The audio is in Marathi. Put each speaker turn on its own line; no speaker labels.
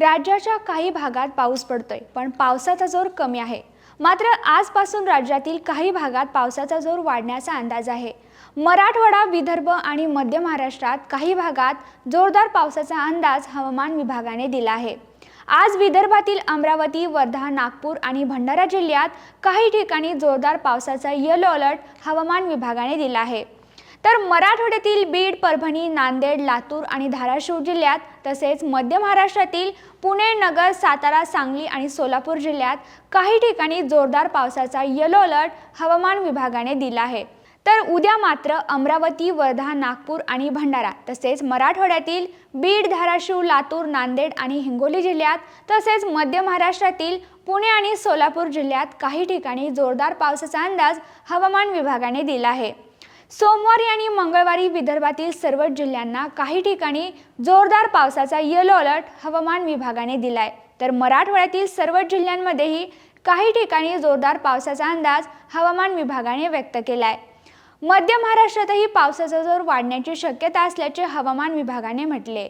राज्याच्या काही भागात पाऊस पडतोय पण पावसाचा जोर कमी आहे. मात्र आजपासून राज्यातील काही भागात पावसाचा जोर वाढण्याचा अंदाज आहे. मराठवाडा विदर्भ आणि मध्य महाराष्ट्रात काही भागात जोरदार पावसाचा अंदाज हवामान विभागाने दिला आहे. आज विदर्भातील अमरावती वर्धा नागपूर आणि भंडारा जिल्ह्यात काही ठिकाणी जोरदार पावसाचा येलो अलर्ट हवामान विभागाने दिला आहे. तर मराठवाड्यातील बीड परभणी नांदेड लातूर आणि धाराशिव जिल्ह्यात तसेच मध्य महाराष्ट्रातील पुणे नगर सातारा सांगली आणि सोलापूर जिल्ह्यात काही ठिकाणी जोरदार पावसाचा येलो अलर्ट हवामान विभागाने दिला आहे. तर उद्या मात्र अमरावती वर्धा नागपूर आणि भंडारा तसेच मराठवाड्यातील बीड धाराशिव लातूर नांदेड आणि हिंगोली जिल्ह्यात तसेच मध्य महाराष्ट्रातील पुणे आणि सोलापूर जिल्ह्यात काही ठिकाणी जोरदार पावसाचा अंदाज हवामान विभागाने दिला आहे. सोमवारी आणि मंगळवारी विदर्भातील सर्वच जिल्ह्यांना काही ठिकाणी जोरदार पावसाचा येलो अलर्ट हवामान विभागाने दिलाय. तर मराठवाड्यातील सर्वच जिल्ह्यांमध्येही काही ठिकाणी जोरदार पावसाचा अंदाज हवामान विभागाने व्यक्त केलाय. मध्य महाराष्ट्रातही पावसाचा जोर वाढण्याची शक्यता असल्याचे हवामान विभागाने म्हटले.